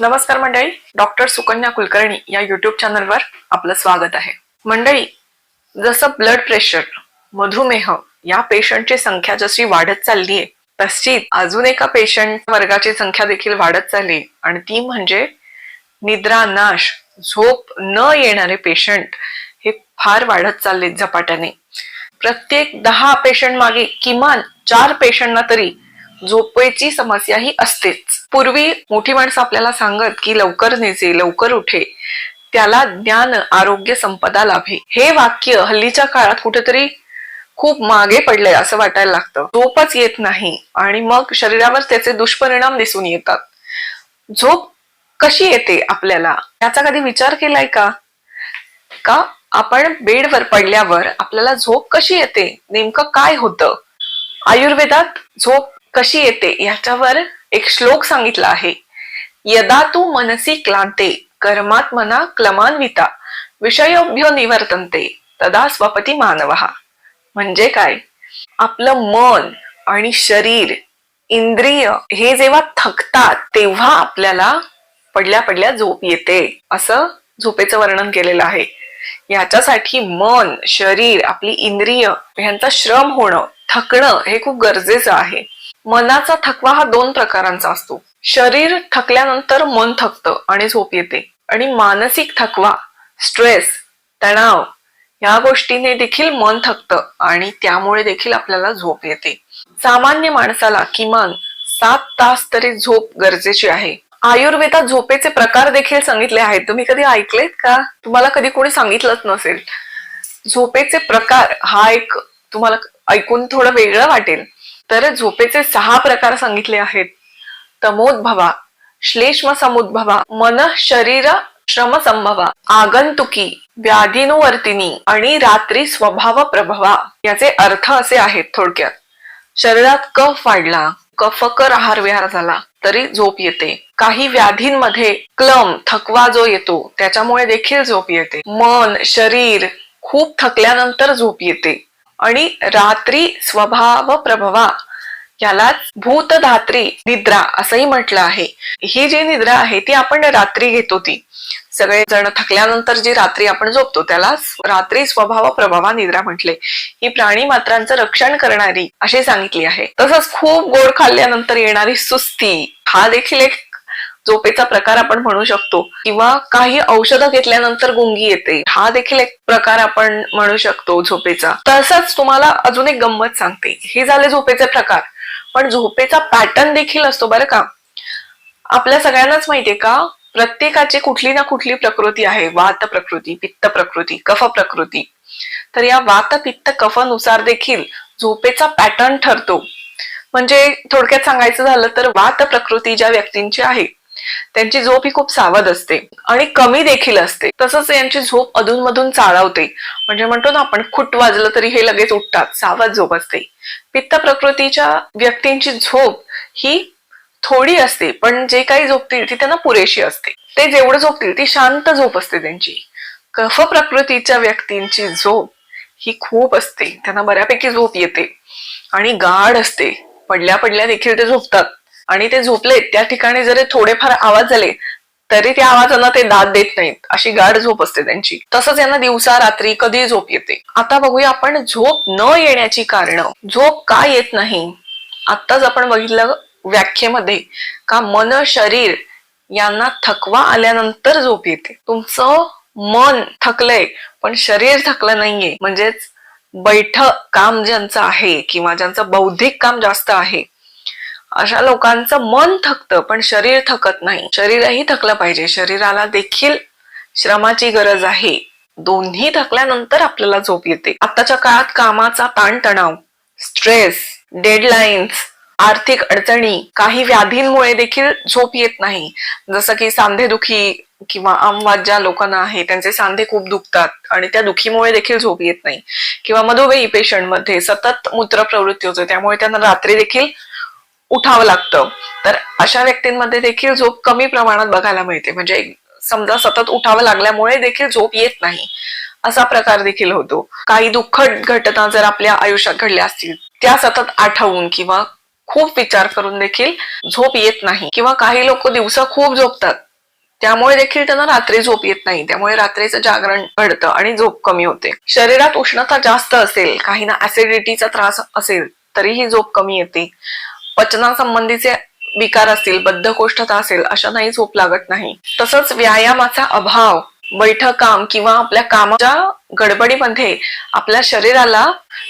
नमस्कार मंडळी डॉक्टर सुकन्या कुलकर्णी या युट्यूब चॅनलवर आपलं स्वागत आहे. मंडळी जसं ब्लड प्रेशर मधुमेह या पेशंटची संख्या जशी वाढत चालली आहे तशी अजून एका पेशंट वर्गाची संख्या देखील वाढत चालली आणि ती म्हणजे निद्रा नाश झोप न येणारे पेशंट हे फार वाढत चालले झपाट्याने. प्रत्येक दहा पेशंट मागे किमान चार पेशंटना तरी झोपेची समस्या ही असतेच. पूर्वी मोठी माणसं आपल्याला सांगत की लवकर निजे लवकर उठे. त्याला ज्ञान आरोग्य संपदा लाभे. हे वाक्य हल्लीच्या काळात कुठेतरी खूप मागे पडलंय असं वाटायला लागतं. झोपच येत नाही आणि मग शरीरावर त्याचे दुष्परिणाम दिसून येतात. झोप कशी येते आपल्याला? याचा कधी विचार केलाय का? का आपण बेडवर पडल्यावर आपल्याला झोप कशी येते? नेमकं काय होतं? आयुर्वेदात झोप कशी येते याच्यावर एक श्लोक सांगितला आहे. यदा तू मनसी क्लांते कर्मात्मना क्लमान्विता विषयोभ्य निवर्तनते तदा स्वपती मानव. म्हणजे काय? आपलं मन आणि शरीर इंद्रिय हे जेव्हा थकतात तेव्हा आपल्याला पडल्या पडल्या झोप येते असं झोपेचं वर्णन केलेलं आहे. याच्यासाठी मन शरीर आपली इंद्रिय यांचा श्रम होणं थकणं हे खूप गरजेचं आहे. मनाचा थकवा हा दोन प्रकारांचा असतो. शरीर थकल्यानंतर मन थकतं आणि झोप येते. आणि मानसिक थकवा स्ट्रेस तणाव या गोष्टीने देखील मन थकतं आणि त्यामुळे देखील आपल्याला झोप येते. सामान्य माणसाला किमान सात तास तरी झोप गरजेची आहे. आयुर्वेदात झोपेचे प्रकार देखील सांगितले आहेत. तुम्ही कधी ऐकलेत का? तुम्हाला कधी कोणी सांगितलंच नसेल. झोपेचे प्रकार हा एक तुम्हाला ऐकून थोडं वेगळं वाटेल. तर झोपेचे सहा प्रकार सांगितले आहेत. तमोद्भवा श्लेष्म समुद्भवा मन शरीर श्रम संभवा आगंतुकी व्याधीनुवर्तिनी आणि रात्री स्वभाव प्रभवा याचे अर्थ असे आहेत थोडक्यात. शरीरात कफ वाढला कफकर आहार विहार झाला तरी झोप येते. काही व्याधींमध्ये क्लम थकवा जो येतो त्याच्यामुळे देखील झोप येते. मन शरीर खूप थकल्यानंतर झोप येते. आणि रात्री स्वभाव प्रभवा यालाच भूतधात्री निद्रा असंही म्हटलं आहे. ही जी निद्रा आहे ती आपण रात्री घेतो ती. सगळे जण थकल्यानंतर जी रात्री आपण झोपतो त्याला रात्री स्वभाव प्रभावा निद्रा म्हटले. ही प्राणी मात्रांचं रक्षण करणारी अशी सांगितली आहे. तसंच खूप गोड खाल्ल्यानंतर येणारी सुस्ती हा देखील एक झोपेचा प्रकार आपण म्हणू शकतो. किंवा काही औषधं घेतल्यानंतर गुंगी येते. हा देखील एक प्रकार आपण म्हणू शकतो झोपेचा. तसंच तुम्हाला अजून एक गंमत सांगते. हे झाले झोपेचे प्रकार. पण झोपेचा पॅटर्न देखील असतो बरं का? आपल्या सगळ्यांनाच माहितीये का? प्रत्येकाची कुठली ना कुठली प्रकृती आहे. वात प्रकृती पित्त प्रकृती कफ प्रकृती. तर या वात पित्त कफनुसार देखील झोपेचा पॅटर्न ठरतो. म्हणजे थोडक्यात सांगायचं झालं तर वात प्रकृती ज्या व्यक्तींची आहे त्यांची झोप ही खूप सावध असते आणि कमी देखील असते. तसंच यांची झोप अधूनमधून चाळवते. म्हणजे म्हणतो ना आपण खुट वाजलं तरी हे लगेच उठतात सावध झोप असते. पित्त प्रकृतीच्या व्यक्तींची झोप ही थोडी असते पण जे काही झोपतील ती त्यांना पुरेशी असते. ते जेवढं झोपतील ती शांत झोप असते त्यांची. कफ प्रकृतीच्या व्यक्तींची झोप ही खूप असते. त्यांना बऱ्यापैकी झोप येते आणि गाढ असते. पडल्या पडल्या देखील ते झोपतात. आणि ते झोपले त्या ठिकाणी जरी थोडेफार आवाज झाले तरी त्या आवाजांना ते दाद देत नाहीत. अशी गाढ झोप असते त्यांची. तसंच यांना दिवसा रात्री कधी झोप येते. आता बघूया आपण झोप न येण्याची कारणं. झोप का येत नाही? आताच आपण बघितलं व्याख्येमध्ये का मन शरीर यांना थकवा आल्यानंतर झोप येते. तुमचं मन थकलंय पण शरीर थकलं नाहीये. म्हणजेच बैठ काम ज्यांचं आहे किंवा ज्यांचं बौद्धिक काम जास्त आहे अशा लोकांचं मन थकतं पण शरीर थकत नाही. शरीरही थकलं पाहिजे. शरीराला देखील श्रमाची गरज आहे. दोन्ही थकल्यानंतर आपल्याला झोप येते. आताच्या काळात कामाचा ताणतणाव स्ट्रेस डेडलाईन्स आर्थिक अडचणी काही व्याधींमुळे देखील झोप येत नाही. जसं की सांधेदुखी किंवा आमवाद ज्या लोकांना आहे त्यांचे सांधे खूप दुखतात आणि त्या दुखीमुळे देखील झोप येत नाही. किंवा मधुमेही पेशंटमध्ये सतत मूत्र प्रवृत्ती होते त्यामुळे त्यांना रात्री देखील उठावं लागतं. तर अशा व्यक्तींमध्ये देखील झोप कमी प्रमाणात बघायला मिळते. म्हणजे समजा सतत उठावं लागल्यामुळे देखील झोप येत नाही. असा प्रकार देखील होतो. काही दुःखद घटना जर आपल्या आयुष्यात घडल्या असतील त्या सतत आठवून किंवा खूप विचार करून देखील झोप येत नाही. किंवा काही लोक दिवसा खूप झोपतात. त्यामुळे देखील त्यांना रात्री झोप येत नाही. त्यामुळे रात्रीचं जागरण घडतं आणि झोप कमी होते. शरीरात उष्णता जास्त असेल काहींना ऍसिडिटीचा त्रास असेल तरीही झोप कमी येते. पचनासंबंधीचे विकार असतील बद्धकोष्ठता असेल अशांनाही झोप लागत नाही. तसंच व्यायामाचा अभाव बैठक काम किंवा आपल्या कामाच्या गडबडीमध्ये आपल्या शरीराला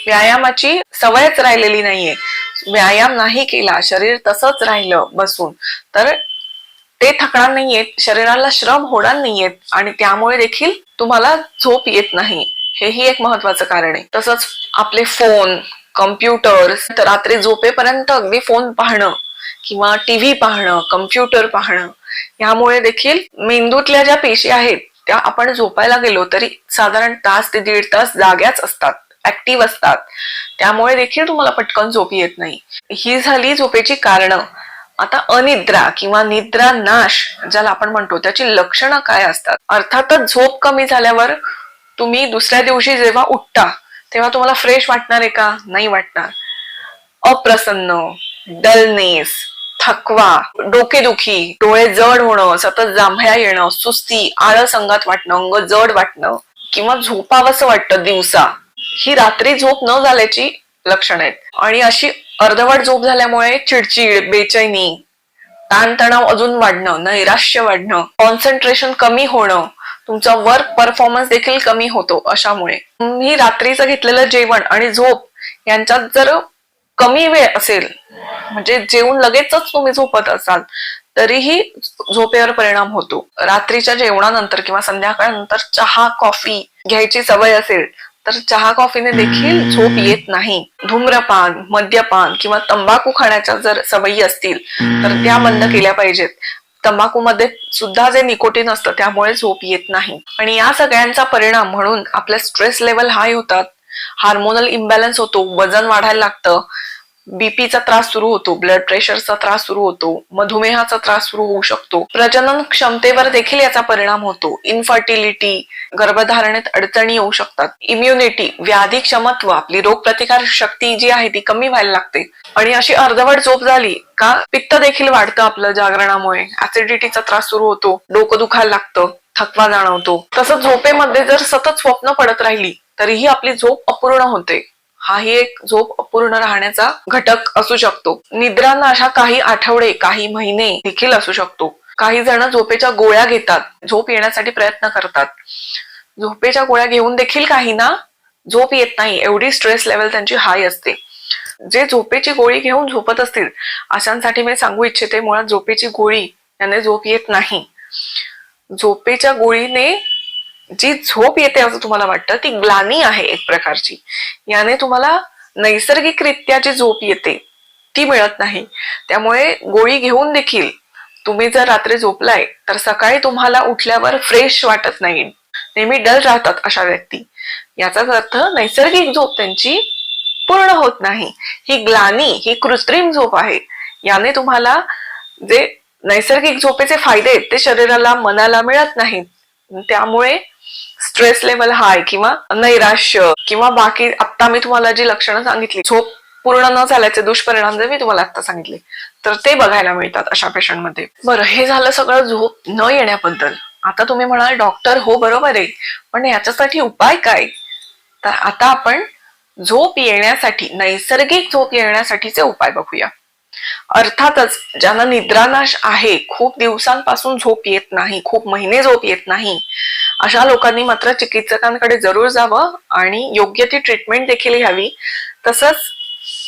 व्यायामाची सवयच राहिलेली नाहीये. व्यायाम नाही केला शरीर तसंच राहिलं बसून तर ते थकणार नाहीयेत शरीराला श्रम होणार नाहीयेत आणि त्यामुळे देखील तुम्हाला झोप येत नाही. हेही एक महत्वाचं कारण आहे. तसंच आपले फोन कम्प्युटर्स रात्री झोपेपर्यंत अगदी फोन पाहणं किंवा टीव्ही पाहणं कम्प्युटर पाहणं यामुळे देखील मेंदूतल्या ज्या पेशी आहेत त्या आपण झोपायला गेलो तरी साधारण तास ते दीड तास जाग्याच असतात ऍक्टिव्ह असतात. त्यामुळे देखील तुम्हाला पटकन झोप येत नाही. ही झाली झोपेची कारणं. आता अनिद्रा किंवा निद्रा नाश ज्याला आपण म्हणतो त्याची लक्षणं काय असतात? अर्थातच झोप कमी झाल्यावर तुम्ही दुसऱ्या दिवशी जेव्हा उठता तेव्हा तुम्हाला फ्रेश वाटणार आहे का? नाही वाटणार. अप्रसन्न डलनेस थकवा डोकेदुखी डोळे जड होणं सतत जांभळ्या येणं सुस्ती आळस अंगात वाटणं अंग जड वाटणं किंवा झोपावंसं वाटतं दिवसा. ही रात्री झोप न झाल्याची लक्षण आहेत. आणि अशी अर्धवट झोप झाल्यामुळे चिडचिड बेचैनी ताणतणाव अजून वाढणं नैराश्य वाढणं कॉन्सन्ट्रेशन कमी होणं तुमचा वर्क परफॉर्मन्स देखील कमी होतो अशामुळे. तुम्ही रात्रीचं घेतलेलं जेवण आणि झोप यांच्यात जर कमी वेळ असेल म्हणजे जेवून लगेचच तुम्ही झोपत असाल तरीही झोपेवर परिणाम होतो. रात्रीच्या जेवणानंतर किंवा संध्याकाळनंतर चहा कॉफी घ्यायची सवय असेल तर चहा कॉफीने देखील झोप येत नाही. धूम्रपान मद्यपान किंवा तंबाखू खाण्याच्या जर सवयी असतील तर त्या बंद केल्या पाहिजेत. तंबाखूमध्ये सुद्धा जे निकोटीन असतं त्यामुळे झोप येत नाही. आणि या सगळ्यांचा परिणाम म्हणून आपला स्ट्रेस लेवल हाय होतात. हार्मोनल इम्बॅलन्स होतो वजन वाढायला लागतं. बीपीचा त्रास सुरू होतो ब्लड प्रेशरचा त्रास सुरू होतो मधुमेहाचा त्रास सुरू होऊ शकतो. प्रजनन क्षमतेवर देखील याचा परिणाम होतो. इन्फर्टिलिटी गर्भधारणेत अडचणी येऊ शकतात. इम्युनिटी व्याधी क्षमत्व आपली रोगप्रतिकार शक्ती जी आहे ती कमी व्हायला लागते. आणि अशी अर्धवट झोप झाली का पित्त देखील वाढतं आपलं जागरणामुळे. ऍसिडिटीचा त्रास सुरू होतो डोकं दुखायला लागतं थकवा जाणवतो. तसंच झोपेमध्ये जर सतत स्वप्न पडत राहिली तरीही आपली झोप अपूर्ण होते. हाही एक झोप अपूर्ण राहण्याचा घटक असू शकतो. निद्रांना अशा काही आठवडे काही महिने देखील असू शकतो. काही जण झोपेच्या गोळ्या घेतात झोप येण्यासाठी प्रयत्न करतात. झोपेच्या गोळ्या घेऊन देखील काहींना झोप येत नाही एवढी स्ट्रेस लेवल त्यांची हाय असते. जे झोपेची गोळी घेऊन झोपत असतील अशांसाठी मी सांगू इच्छिते मुळात झोपेची गोळी याने झोप येत नाही. झोपेच्या गोळीने जी झोप येते असं तुम्हाला वाटतं ती ग्लानी आहे एक प्रकारची. याने तुम्हाला नैसर्गिकरित्या जी झोप येते ती मिळत नाही. त्यामुळे गोळी घेऊन देखील तुम्ही जर रात्री झोपलाय तर सकाळी तुम्हाला उठल्यावर फ्रेश वाटत नाही. नेहमी डल राहतात अशा व्यक्ती. याचाच अर्थ नैसर्गिक झोप त्यांची पूर्ण होत नाही. ही ग्लानी ही कृत्रिम झोप आहे. याने तुम्हाला जे नैसर्गिक झोपेचे फायदे आहेत ते शरीराला मनाला मिळत नाहीत. त्यामुळे स्ट्रेस लेवल हाय किंवा नैराश्य किंवा बाकी आता मी तुम्हाला जी लक्षणं सांगितली झोप पूर्ण न झाल्याचे दुष्परिणाम जर मी तुम्हाला आता सांगितले तर ते बघायला मिळतात अशा पेशंटमध्ये. बरं हे झालं सगळं झोप न येण्याबद्दल. आता तुम्ही म्हणाल डॉक्टर हो बरोबर आहे. पण याच्यासाठी उपाय काय? तर आता आपण झोप येण्यासाठी नैसर्गिक झोप येण्यासाठीचे उपाय बघूया. अर्थातच ज्यांना निद्रानाश आहे खूप दिवसांपासून झोप येत नाही खूप महिने झोप येत नाही अशा लोकांनी मात्र चिकित्सकांकडे जरूर जावं आणि योग्य ती ट्रीटमेंट देखील घ्यावी. तसंच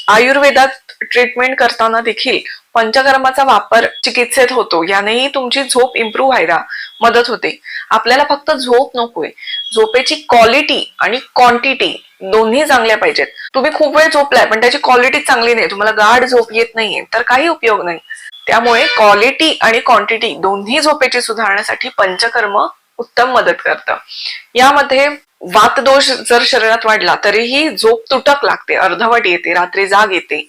आयुर्वेदात ट्रीटमेंट करताना देखील पंचकर्माचा वापर चिकित्सेत होतो. यानेही तुमची झोप इम्प्रूव्ह व्हायला मदत होते. आपल्याला फक्त झोप नकोय. झोपेची क्वालिटी आणि क्वांटिटी दोन्ही चांगल्या पाहिजेत. तुम्ही खूप वेळ झोपलाय पण त्याची क्वालिटी चांगली नाही. तुम्हाला गाढ झोप येत नाहीये तर काही उपयोग नाही. त्यामुळे क्वालिटी आणि क्वांटिटी दोन्ही झोपेची सुधारण्यासाठी पंचकर्म उत्तम मदत करतं. यामध्ये वातदोष जर शरीरात वाढला तरीही झोप तुटक लागते अर्धवट येते रात्री जाग येते.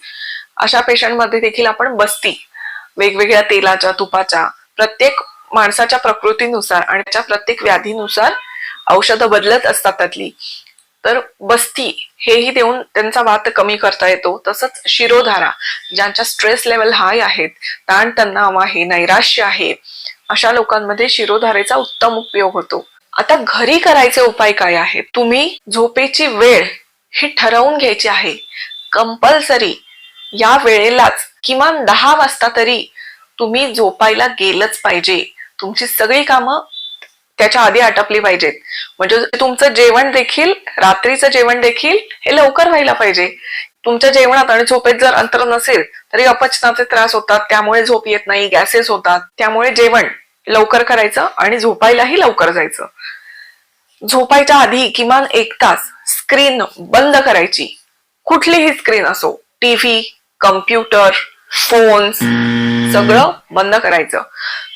अशा पेशंटमध्ये देखील आपण बस्ती वेगवेगळ्या तेलाच्या तुपाच्या प्रत्येक माणसाच्या प्रकृतीनुसार आणि त्याच्या प्रत्येक व्याधीनुसार औषधं बदलत असतात त्यातली. तर बस्ती हेही देऊन त्यांचा वात कमी करता येतो. तसंच शिरोधारा ज्यांच्या स्ट्रेस लेवल हाय आहेत ताणतणाव आहे नैराश्य आहे अशा लोकांमध्ये शिरोधारेचा उत्तम उपयोग होतो. आता घरी करायचे उपाय काय आहेत? तुम्ही झोपेची वेळ ही ठरवून घ्यायची आहे. कंपल्सरी या वेळेलाच किमान दहा वाजता तरी तुम्ही झोपायला गेलंच पाहिजे. तुमची सगळी कामं त्याच्या आधी आटपली पाहिजेत. म्हणजे तुमचं जेवण देखील रात्रीचं जेवण देखील हे लवकर व्हायला पाहिजे. तुमच्या जेवणात आणि झोपेत जर अंतर नसेल तरी अपचनाचे त्रास होतात त्यामुळे झोप येत नाही गॅसेस होतात त्यामुळे जेवण लवकर करायचं आणि झोपायलाही लवकर जायचं. झोपायच्या आधी किमान एक तास स्क्रीन बंद करायची. कुठलीही स्क्रीन असो टीव्ही कम्प्युटर फोन्स सगळं बंद करायचं.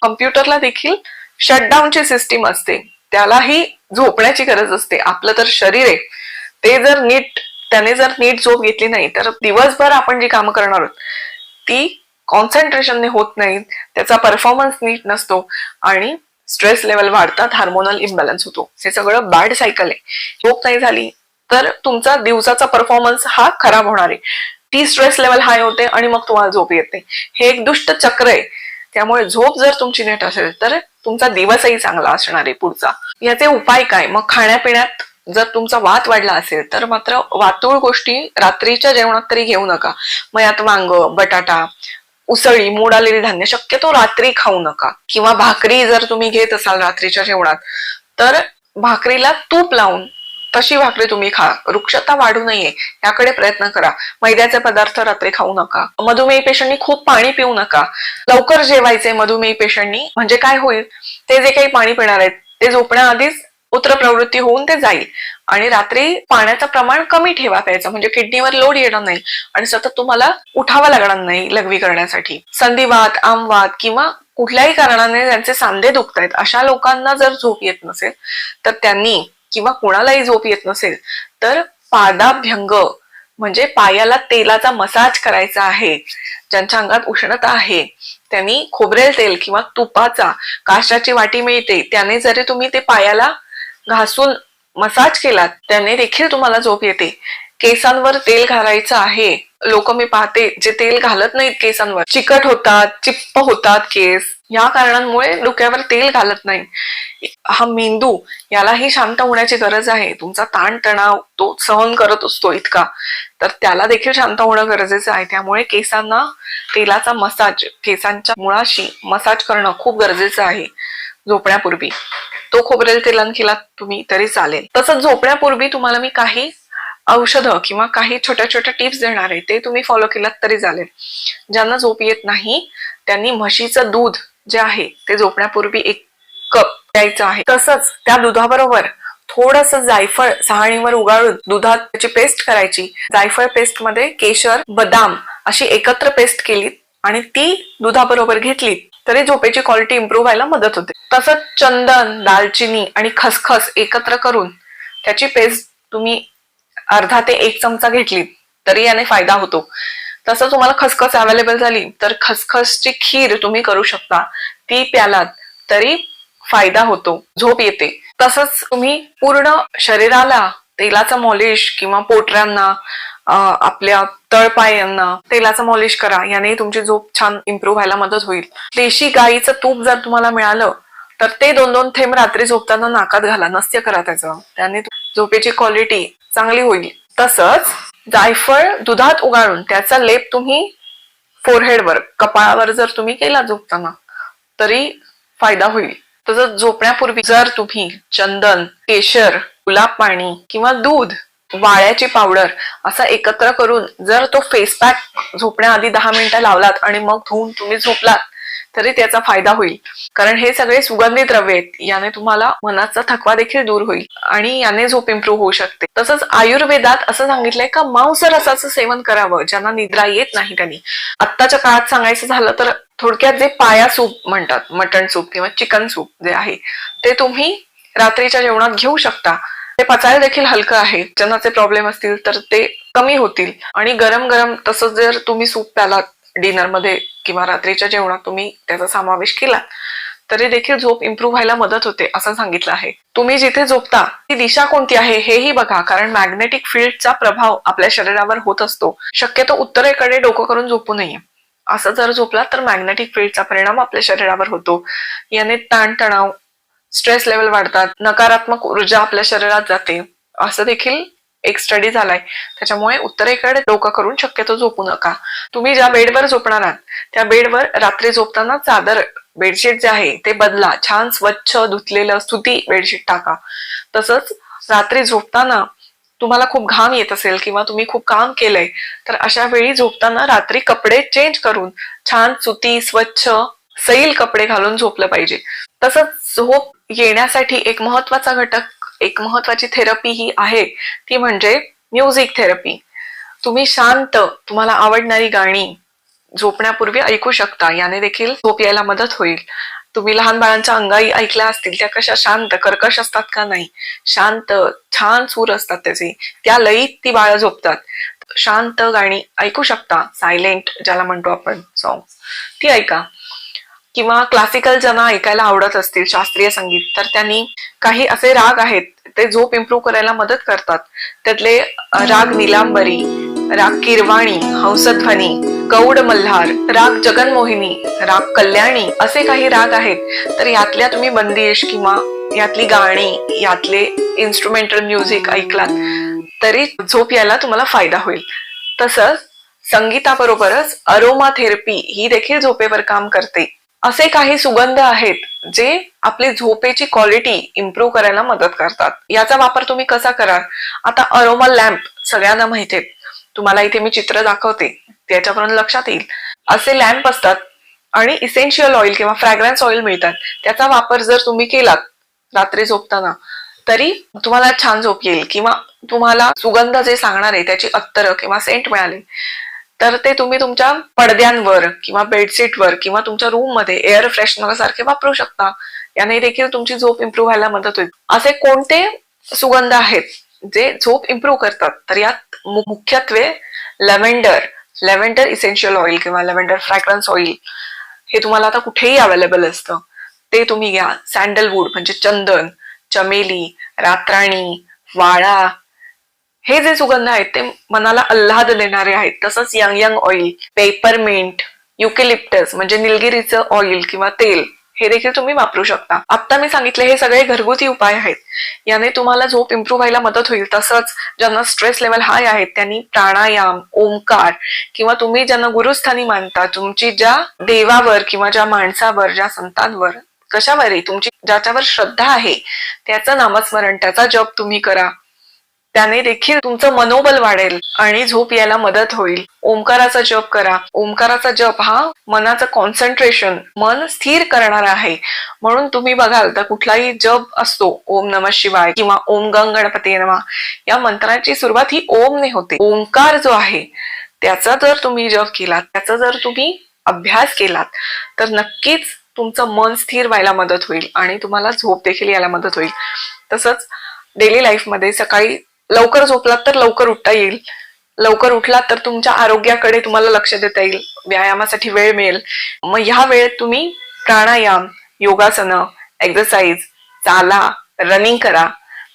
कम्प्युटरला देखील शटडाऊनची सिस्टीम असते. त्यालाही झोपण्याची गरज असते. आपलं तर शरीर आहे. ते जर नीट त्याने जर नीट झोप घेतली नाही तर दिवसभर आपण जी कामं करणार आहोत ती कॉन्सन्ट्रेशनने होत नाहीत त्याचा परफॉर्मन्स नीट नसतो आणि स्ट्रेस लेवल वाढतात हार्मोनल इम्बॅलन्स होतो. हे सगळं बॅड सायकल आहे. झोप नाही झाली तर तुमचा दिवसाचा परफॉर्मन्स हा खराब होणार आहे. ती स्ट्रेस लेवल हाय होते आणि मग तुम्हाला झोप येते. हे एक दुष्ट चक्र आहे. त्यामुळे झोप जर तुमची नीट असेल तर तुमचा दिवसही चांगला असणार आहे पुढचा. याचे उपाय काय? मग खाण्यापिण्यात जर तुमचा वात वाढला असेल तर मात्र वातूळ गोष्टी रात्रीच्या जेवणात तरी घेऊ नका. मग यात वांग बटाटा उसळी मोड आलेली धान्य शक्यतो रात्री खाऊ नका. किंवा भाकरी जर तुम्ही घेत असाल रात्रीच्या जेवणात तर भाकरीला तूप लावून तशी भाकरी तुम्ही खा. वृक्षता वाढू नये याकडे प्रयत्न करा. मैद्याचे पदार्थ रात्री खाऊ नका. मधुमेही पेशंटनी खूप पाणी पिऊ नका. लवकर जेवायचे मधुमेही पेशंटनी म्हणजे काय होईल? ते जे काही पाणी पिणार आहेत ते झोपण्याआधीच प्रवृत्ती होऊन ते जाईल. आणि रात्री पाण्याचं प्रमाण कमी ठेवा प्यायचं. म्हणजे किडनीवर लोड येणार नाही. आणि सतत तुम्हाला उठावं लागणार नाही लघवी करण्यासाठी. संधिवात आमवात किंवा कुठल्याही कारणाने त्यांचे सांधे दुखतायत. अशा लोकांना जर झोप येत नसेल तर त्यांनी किंवा कोणालाही झोप येत नसेल तर पादाभ्यंग म्हणजे पायाला तेलाचा मसाज करायचा आहे. ज्यांच्या अंगात उष्णता आहे त्यांनी खोबरेल तेल किंवा तुपाचा काशाची वाटी मिळते त्याने जरी तुम्ही ते पायाला घासून मसाज केलात त्याने देखील तुम्हाला झोप येते. केसांवर तेल घालायचं आहे. लोक मी पाहते जे तेल घालत नाहीत केसांवर. चिकट होतात चिप्प होतात केस. या कारणांमुळे डोक्यावर तेल घालत नाही. हा मेंदू यालाही शांत होण्याची गरज आहे. तुमचा ताण तणाव तो सहन करत असतो इतका. तर त्याला देखील शांत होणं गरजेचं आहे. त्यामुळे केसांना तेलाचा मसाज केसांच्या मुळाशी मसाज करणं खूप गरजेचं आहे. झोपण्यापूर्वी. तो खोबरेल तेलान केला तुम्ही तरी चालेल. तसंच झोपण्यापूर्वी तुम्हाला मी काही औषधं किंवा काही छोट्या छोट्या टिप्स देणार आहे ते तुम्ही फॉलो केलात तरी चालेल. ज्यांना झोप येत नाही त्यांनी म्हशीचं दूध जे आहे ते झोपण्यापूर्वी एक कप द्यायचं आहे. तसंच त्या दुधाबरोबर थोडस जायफळ सहाणीवर उगाळून दुधात त्याची पेस्ट करायची. जायफळ पेस्टमध्ये केशर बदाम अशी एकत्र पेस्ट केली आणि ती दुधाबरोबर घेतली तरी झोपेची क्वालिटी इम्प्रूव्ह व्हायला मदत होते. तसंच चंदन दालचिनी आणि खसखस एकत्र करून त्याची पेस्ट तुम्ही अर्धा ते एक चमचा घेतली तरी याने फायदा होतो. तसं तुम्हाला खसखस अवेलेबल झाली तर खसखसची खीर तुम्ही करू शकता. ती प्यालात तरी फायदा होतो. झोप येते. तसंच तुम्ही पूर्ण शरीराला तेलाचं मॉलिश किंवा पोटऱ्यांना आपल्या तळपायांना तेलाचं मॉलिश करा याने तुमची झोप छान इम्प्रूव्ह व्हायला मदत होईल. देशी गाईचं तूप जर तुम्हाला मिळालं तर ते दोन दोन थेंब रात्री झोपताना नाकात घाला नस्य करा त्याचं. त्याने झोपेची क्वालिटी चांगली होईल. तसंच जायफळ दुधात उगाळून त्याचा लेप तुम्ही फोरहेडवर कपाळावर जर तुम्ही केला झोपताना तरी फायदा होईल. तसंच झोपण्यापूर्वी जर तुम्ही चंदन केशर गुलाब पाणी किंवा दूध वाळ्याची पावडर असा एकत्र करून जर तो फेस पॅक झोपण्याआधी दहा मिनिटं लावलात आणि मग धुवून तुम्ही झोपलात तरी त्याचा फायदा होईल. कारण हे सगळे सुगंधी द्रव्य आहेत याने तुम्हाला मनाचा थकवा देखील दूर होईल आणि याने झोप इम्प्रूव्ह होऊ शकते. तसंच आयुर्वेदात असं सांगितलंय का मांस रसाचं सेवन करावं ज्यांना निद्रा येत नाही त्यांनी. आत्ताच्या काळात सांगायचं झालं तर थोडक्यात जे पाया सूप म्हणतात मटण सूप किंवा चिकन सूप जे आहे ते तुम्ही रात्रीच्या जेवणात घेऊ शकता. ते पचायला देखील हलकं आहे. ज्यांनाचे प्रॉब्लेम असतील तर ते कमी होतील. आणि गरम गरम तसंच जर तुम्ही सूप प्यालात डिनरमध्ये किंवा रात्रीच्या जेवणात तुम्ही त्याचा समावेश केला तरी देखील झोप इम्प्रूव्ह व्हायला मदत होते असं सांगितलं आहे. तुम्ही जिथे झोपता ती दिशा कोणती आहे हेही बघा कारण मॅग्नेटिक फील्डचा प्रभाव आपल्या शरीरावर होत असतो. शक्यतो उत्तरेकडे डोकं करून झोपू नये. असं जर झोपला तर मॅग्नेटिक फील्डचा परिणाम आपल्या शरीरावर होतो. याने ताणतणाव स्ट्रेस लेवल वाढतात नकारात्मक ऊर्जा आपल्या शरीरात जाते. असं देखील एक स्टडी झालाय. त्याच्यामुळे उत्तरेकडे डोकं करून शक्यतो झोपू नका. तुम्ही ज्या बेडवर झोपणार आहात त्या बेडवर रात्री झोपताना चादर बेडशीट जे आहे ते बदला. छान स्वच्छ धुतलेलं सुती बेडशीट टाका. तसंच रात्री झोपताना तुम्हाला खूप घाम येत असेल किंवा तुम्ही खूप काम केलंय तर अशा वेळी झोपताना रात्री कपडे चेंज करून छान सुती स्वच्छ सैल कपडे घालून झोपलं पाहिजे. तसंच झोप येण्यासाठी एक महत्त्वाचा घटक एक महत्वाची थेरपी ही आहे ती म्हणजे म्युझिक थेरपी तुम्ही शांत तुम्हाला आवडणारी गाणी झोपण्यापूर्वी ऐकू शकता याने देखील झोप यायला मदत होईल. तुम्ही लहान बाळांच्या अंगाई ऐकल्या असतील त्या कशा शांत कर्कश असतात का नाही? शांत छान सूर असतात त्याचे. त्या लयीत ती बाळं झोपतात. शांत गाणी ऐकू शकता सायलेंट ज्याला म्हणतो आपण सॉंग ती ऐका. किंवा क्लासिकल ज्यांना ऐकायला आवडत असतील शास्त्रीय संगीत तर त्यांनी काही असे राग आहेत ते झोप इम्प्रूव्ह करायला मदत करतात. त्यातले राग निलांबरी राग किरवाणी हंसध्वनी गौड मल्हार राग जगनमोहिनी राग कल्याणी असे काही राग आहेत. तर यातल्या तुम्ही बंदिश किंवा यातली गाणी यातले इन्स्ट्रुमेंटल म्युझिक ऐकलात तरी झोप यायला तुम्हाला फायदा होईल. तसंच संगीताबरोबरच अरोमा थेरपी ही देखील झोपेवर काम करते. असे काही सुगंध आहेत जे आपली झोपेची क्वालिटी इम्प्रूव्ह करायला मदत करतात. याचा वापर तुम्ही कसा कराल? आता अरोमा लॅम्प सगळ्यांना माहिती तुम्हाला इथे मी चित्र दाखवते. त्याच्यावरून लक्षात येईल. असे लॅम्प असतात आणि इसेन्शियल ऑइल किंवा फ्रॅग्रन्स ऑइल मिळतात. त्याचा वापर जर तुम्ही केलात रात्री झोपताना तरी तुम्हाला छान झोप येईल किंवा तुम्हाला सुगंध जे सांगणार आहे त्याची अत्तर किंवा सेंट मिळाले तर ते तुम्ही तुमच्या पडद्यांवर किंवा बेडशीटवर किंवा तुमच्या रूममध्ये एअर फ्रेशनर सारखे वापरू शकता. याने देखील तुमची झोप इम्प्रूव्ह व्हायला मदत होईल. असे कोणते सुगंध आहेत जे झोप इम्प्रूव्ह करतात? तर यात मुख्यत्वे लेव्हेंडर लेव्हेंडर इसेन्शियल ऑइल किंवा लेव्हेंडर फ्रॅग्रन्स ऑइल हे तुम्हाला आता कुठेही अवेलेबल असतं. ते तुम्ही घ्या. सँडलवूड म्हणजे चंदन चमेली रात्राणी वाळा हे जे सुगंध आहेत ते मनाला आल्हाद देणारे आहेत. तसंच ylang ylang oil peppermint eucalyptus म्हणजे निलगिरीचं ऑइल किंवा तेल हे देखील तुम्ही वापरू शकता. आता मी सांगितले हे सगळे घरगुती उपाय आहेत. याने तुम्हाला झोप इम्प्रूव्ह व्हायला मदत होईल. तसंच ज्यांना स्ट्रेस लेवल हाय आहेत त्यांनी प्राणायाम ओंकार किंवा तुम्ही ज्यांना गुरुस्थानी मानता तुमची ज्या देवावर किंवा ज्या माणसावर ज्या संतांवर कशावरही तुमची ज्याच्यावर श्रद्धा आहे त्याचं नामस्मरण त्याचा जप तुम्ही करा. त्याने देखील तुमचं मनोबल वाढेल आणि झोप यायला मदत होईल. ओंकाराचा जप करा. ओंकाराचा जप हा मनाचं कॉन्सन्ट्रेशन मन स्थिर करणारा आहे. म्हणून तुम्ही बघाल तर कुठलाही जप असतो ओम नम शिवाय किंवा ओम गंग गणपती नमा या मंत्राची सुरुवात ही ओमने होते. ओंकार जो आहे त्याचा जर तुम्ही जप केलात त्याचा जर तुम्ही अभ्यास केलात तर नक्कीच तुमचं मन स्थिर व्हायला मदत होईल आणि तुम्हाला झोप देखील यायला मदत होईल. तसंच डेली लाईफमध्ये सकाळी लवकर झोपलात तर लवकर उठता येईल. लवकर उठलात तर तुमच्या आरोग्याकडे तुम्हाला लक्ष देता येईल. व्यायामासाठी वेळ मिळेल. मग ह्या वेळेत तुम्ही प्राणायाम योगासनं एक्झरसाइज चाला रनिंग करा.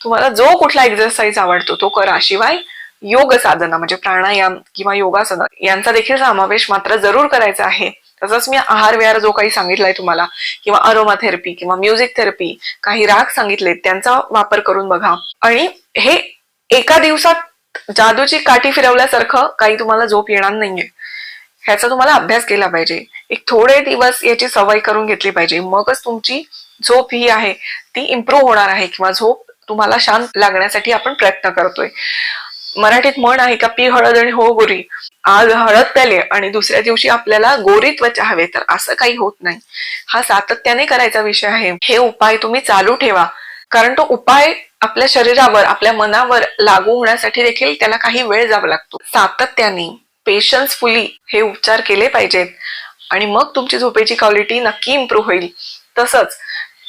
तुम्हाला जो कुठला एक्झरसाइज आवडतो तो करा. शिवाय योग साधना म्हणजे प्राणायाम किंवा योगासनं यांचा देखील समावेश मात्र जरूर करायचा आहे. तसंच मी आहार विहार जो काही सांगितलाय तुम्हाला किंवा अरोमा थेरपी किंवा म्युझिक थेरपी काही राग सांगितले त्यांचा वापर करून बघा. आणि हे एका दिवसात जादूची काठी फिरवल्यासारखं काही तुम्हाला झोप येणार नाहीये. ह्याचा तुम्हाला अभ्यास केला पाहिजे. एक थोडे दिवस याची सवय करून घेतली पाहिजे. मगच तुमची झोप ही आहे ती इम्प्रूव्ह होणार आहे किंवा झोप तुम्हाला शांत लागण्यासाठी आपण प्रयत्न करतोय. मराठीत म्हण आहे का पी हळद आणि हो गोरी. आज हळद प्याले आणि दुसऱ्या दिवशी आपल्याला गोरी त्वचा हवे तर असं काही होत नाही. हा सातत्याने करायचा विषय आहे. हे उपाय तुम्ही चालू ठेवा. कारण तो उपाय आपल्या शरीरावर आपल्या मनावर लागू होण्यासाठी देखील त्याला काही वेळ जावा लागतो. सातत्याने पेशन्सफुली हे उपचार केले पाहिजेत. आणि मग तुमची झोपेची क्वालिटी नक्की इम्प्रूव्ह होईल. तसंच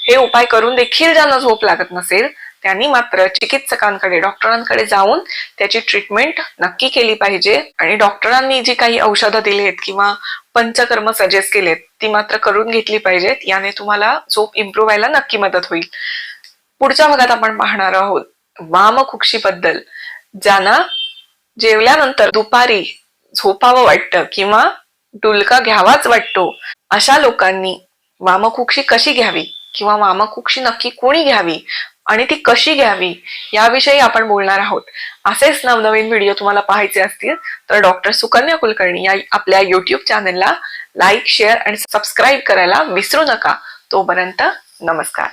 हे उपाय करून देखील ज्यांना झोप लागत नसेल त्यांनी मात्र चिकित्सकांकडे डॉक्टरांकडे जाऊन त्याची ट्रीटमेंट नक्की केली पाहिजे. आणि डॉक्टरांनी जी काही औषधं दिलीत किंवा पंचकर्म सजेस्ट केलेत ती मात्र करून घेतली पाहिजेत. याने तुम्हाला झोप इम्प्रूव्ह व्हायला नक्की मदत होईल. पुढच्या भागात आपण पाहणार आहोत वामकुक्षी बद्दल ज्यांना जेवल्यानंतर दुपारी झोपावं वाटतं किंवा डुलका घ्यावाच वाटतो अशा लोकांनी वामकुक्षी कशी घ्यावी किंवा वामकुक्षी नक्की कोणी घ्यावी आणि ती कशी घ्यावी याविषयी आपण बोलणार आहोत. असेच नवनवीन व्हिडिओ तुम्हाला पाहायचे असतील तर डॉक्टर सुकन्या कुलकर्णी या आपल्या युट्यूब चॅनलला लाईक शेअर आणि सबस्क्राईब करायला विसरू नका. तोपर्यंत नमस्कार.